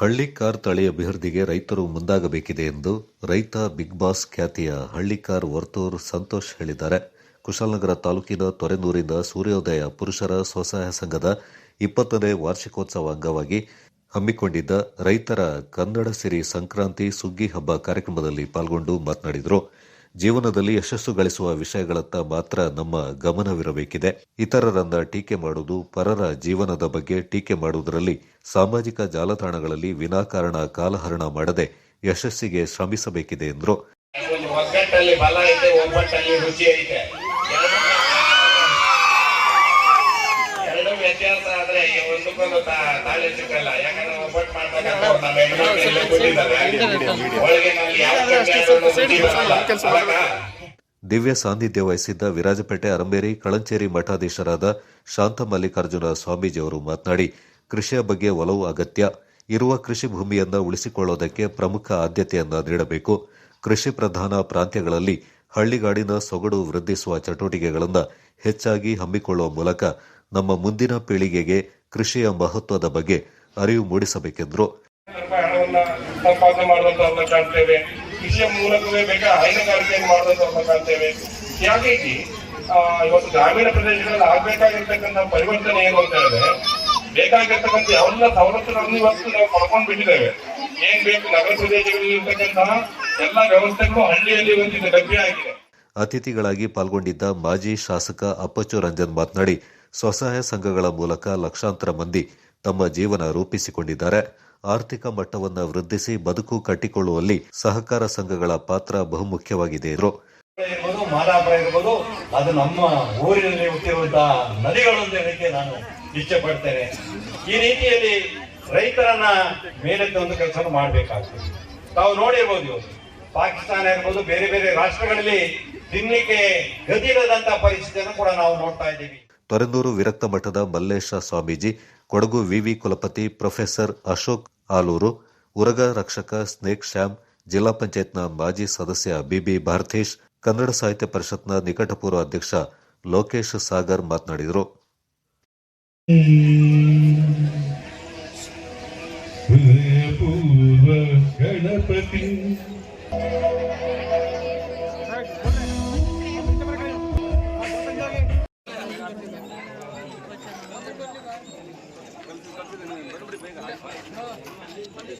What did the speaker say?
ಹಳ್ಳಿ ಕಾರ್ ತಳಿ ಅಭಿವೃದ್ಧಿಗೆ ರೈತರು ಮುಂದಾಗಬೇಕಿದೆ ಎಂದು ರೈತ ಬಿಗ್ ಬಾಸ್ ಖ್ಯಾತಿಯ ಹಳ್ಳಿಕಾರ್ ವರ್ತೂರ್ ಸಂತೋಷ್ ಹೇಳಿದ್ದಾರೆ. ಕುಶಾಲನಗರ ತಾಲೂಕಿನ ತೊರೆನೂರಿನ ಸೂರ್ಯೋದಯ ಪುರುಷರ ಸ್ವಸಹಾಯ ಸಂಘದ ಇಪ್ಪತ್ತನೇ ವಾರ್ಷಿಕೋತ್ಸವ ಅಂಗವಾಗಿ ಹಮ್ಮಿಕೊಂಡಿದ್ದ ರೈತರ ಕನ್ನಡ ಸಿರಿ ಸಂಕ್ರಾಂತಿ ಸುಗ್ಗಿ ಹಬ್ಬ ಕಾರ್ಯಕ್ರಮದಲ್ಲಿ ಪಾಲ್ಗೊಂಡು ಮಾತನಾಡಿದರು. ಜೀವನದಲ್ಲಿ ಯಶಸ್ಸು ಗಳಿಸುವ ವಿಷಯಗಳತ್ತ ಮಾತ್ರ ನಮ್ಮ ಗಮನವಿರಬೇಕಿದೆ. ಇತರರನ್ನ ಟೀಕೆ ಮಾಡುವುದು, ಪರರ ಜೀವನದ ಬಗ್ಗೆ ಟೀಕೆ ಮಾಡುವುದರಲ್ಲಿ ಸಾಮಾಜಿಕ ಜಾಲತಾಣಗಳಲ್ಲಿ ವಿನಾಕಾರಣ ಕಾಲಹರಣ ಮಾಡದೆ ಯಶಸ್ಸಿಗೆ ಶ್ರಮಿಸಬೇಕಿದೆ ಎಂದರು. ಒಂದಕ್ಕೊಂದು ಸಿಕ್ಕಲ್ಲ ಯಾಕಂದ್ರೆ ಒಬ್ಬಟ್ಟು ನಮ್ಮ ಯಾವ ದಿವ್ಯ ಸಾನ್ನಿಧ್ಯ ವಹಿಸಿದ್ದ ವಿರಾಜಪೇಟೆ ಅರಂಬೇರಿ ಕಳಂಚೇರಿ ಮಠಾಧೀಶರಾದ ಶಾಂತ ಮಲ್ಲಿಕಾರ್ಜುನ ಸ್ವಾಮೀಜಿಯವರು ಮಾತನಾಡಿ ಕೃಷಿಯ ಬಗ್ಗೆ ಒಲವು ಅಗತ್ಯ. ಇರುವ ಕೃಷಿ ಭೂಮಿಯನ್ನು ಉಳಿಸಿಕೊಳ್ಳೋದಕ್ಕೆ ಪ್ರಮುಖ ಆದ್ಯತೆಯನ್ನು ನೀಡಬೇಕು. ಕೃಷಿ ಪ್ರಧಾನ ಪ್ರಾಂತ್ಯಗಳಲ್ಲಿ ಹಳ್ಳಿಗಾಡಿನ ಸೊಗಡು ವೃದ್ಧಿಸುವ ಚಟುವಟಿಕೆಗಳನ್ನು ಹೆಚ್ಚಾಗಿ ಹಮ್ಮಿಕೊಳ್ಳುವ ಮೂಲಕ ನಮ್ಮ ಮುಂದಿನ ಪೀಳಿಗೆಗೆ ಕೃಷಿಯ ಮಹತ್ವದ ಬಗ್ಗೆ ಅರಿವು ಮೂಡಿಸಬೇಕೆಂದರು. ಹೀಗಾಗಿ ಇವತ್ತು ಗ್ರಾಮೀಣ ಪ್ರದೇಶಗಳಲ್ಲಿ ಆಗ್ಬೇಕಾಗಿರ್ತಕ್ಕಂಥ ಪರಿವರ್ತನೆ ಏನು ಅಂತ ಹೇಳಿದ್ರೆ ಬೇಕಾಗಿರ್ತಕ್ಕಂಥ ಎಲ್ಲ ಸವಲತ್ತುಗಳನ್ನು ಇವತ್ತು ನಾವು ಪಡ್ಕೊಂಡು ಬಿಟ್ಟಿದ್ದೇವೆ. ಏನ್ ಬೇಕು ನಗರ ಪ್ರದೇಶಗಳಲ್ಲಿ ಇರ್ತಕ್ಕಂತಹ ಎಲ್ಲ ವ್ಯವಸ್ಥೆಗಳು ಹಳ್ಳಿಯಲ್ಲಿ ಒಂದು ಲಭ್ಯ ಆಗಿದೆ. ಅತಿಥಿಗಳಾಗಿ ಪಾಲ್ಗೊಂಡಿದ್ದ ಮಾಜಿ ಶಾಸಕ ಅಪ್ಪಚ್ಚು ರಂಜನ್ ಮಾತನಾಡಿ ಸ್ವಸಹಾಯ ಸಂಘಗಳ ಮೂಲಕ ಲಕ್ಷಾಂತರ ಮಂದಿ ತಮ್ಮ ಜೀವನ ರೂಪಿಸಿಕೊಂಡಿದ್ದಾರೆ. ಆರ್ಥಿಕ ಮಟ್ಟವನ್ನು ವೃದ್ಧಿಸಿ ಬದುಕು ಕಟ್ಟಿಕೊಳ್ಳುವಲ್ಲಿ ಸಹಕಾರ ಸಂಘಗಳ ಪಾತ್ರ ಬಹುಮುಖ್ಯವಾಗಿದೆ ಎಂದರು. ಇರ್ಬೋದು ಇರ್ಬೋದು, ಅದು ನಮ್ಮ ಊರಿನಲ್ಲಿ ಹುಟ್ಟಿರುವಂತಹ ನದಿಗಳು ನಾನು ಈ ರೀತಿಯಲ್ಲಿ ರೈತರನ್ನ ಮೇಲೆತ್ತ ಒಂದು ಕೆಲಸ ಮಾಡಬೇಕಾಗ್ತದೆ. ತಾವು ನೋಡಿರ್ಬೋದು ಪಾಕಿಸ್ತಾನ ಇರ್ಬೋದು, ಬೇರೆ ಬೇರೆ ರಾಷ್ಟ್ರಗಳಲ್ಲಿ ತಿನ್ನಲಿಕ್ಕೆ ಗತಿರದಂತ ಪರಿಸ್ಥಿತಿಯನ್ನು ಕೂಡ ನಾವು ನೋಡ್ತಾ ಇದ್ದೀವಿ. ತೊರೆನೂರು ವಿರಕ್ತ ಮಠದ ಮಲ್ಲೇಶ ಸ್ವಾಮೀಜಿ ಕೊಡಗು ವಿವಿ ಕುಲಪತಿ ಪ್ರೊಫೆಸರ್ ಅಶೋಕ್ ಆಲೂರು ಉರಗ ರಕ್ಷಕ ಸ್ನೇಕ್ ಶ್ಯಾಮ್ ಜಿಲ್ಲಾ ಪಂಚಾಯತ್ನ ಮಾಜಿ ಸದಸ್ಯ ಬಿಬಿ ಭಾರತೇಶ್ ಕನ್ನಡ ಸಾಹಿತ್ಯ ಪರಿಷತ್ನ ನಿಕಟಪೂರ್ವ ಅಧ್ಯಕ್ಷ ಲೋಕೇಶ್ ಸಾಗರ್ ಮಾತನಾಡಿದರು ಗಣಪತಿ ไปกันเลย